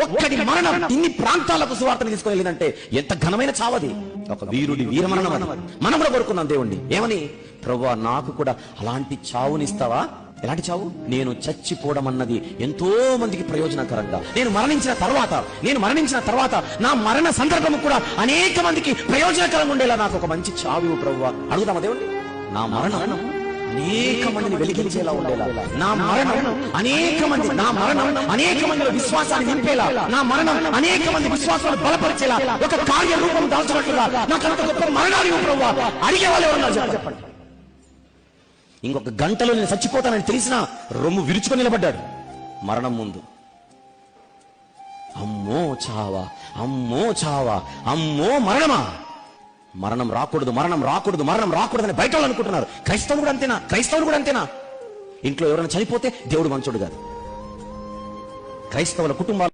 ఒక్కడి మరణం ఇన్ని ప్రాంతాలకు సువార్తను తీసుకుని వెళ్ళిందంటే ఎంత ఘనమైన చావది? ఒక వీరుడి వీరమరణం అది. మనం కూడా కోరుకుందాం దేవుణ్ణి. ఏమని? ప్రభు నాకు కూడా అలాంటి చావునిస్తావా? ఎలాంటి చావు? నేను చచ్చిపోవడం అన్నది ఎంతో మందికి ప్రయోజనకరంగా. నేను మరణించిన తర్వాత నేను మరణించిన తర్వాత నా మరణ సందర్భం కూడా అనేక మందికి ప్రయోజనకరంగా ఉండేలా నాకు ఒక మంచి చావు ప్రభు అడుగుదామా దేవుణ్ణి? నా మరణం. అనేక మందిని వెలిగించేలా ఉండేలా. నా మరణం అనేక మంది నా మరణం అనేక మందిలో విశ్వాసాన్ని నింపేలా. నా మరణం అనేక మంది విశ్వాసాలు బలపరిచేలా. ఒక కార్య రూపం దాల్చినట్లుగా. నాకు అంత గొప్ప మరణాలు ఇవ్వు ప్రభువా అడిగే వాళ్ళు ఎవరన్నా చెప్పండి. ఇంకొక గంటలో నేను చచ్చిపోతానని తెలిసిన రొమ్ము విరుచుకొని నిలబడ్డాడు. మరణం ముందు. అమ్మో చావా అమ్మో చావా అమ్మో మరణమా? మరణం రాకూడదు మరణం రాకూడదు మరణం రాకూడదని బయట వాళ్ళు అనుకుంటున్నారు. క్రైస్తవులు కూడా అంతేనా? క్రైస్తవులు కూడా అంతేనా? ఇంట్లో ఎవరైనా చనిపోతే దేవుడు మంచోడు కాదు. క్రైస్తవుల కుటుంబాలు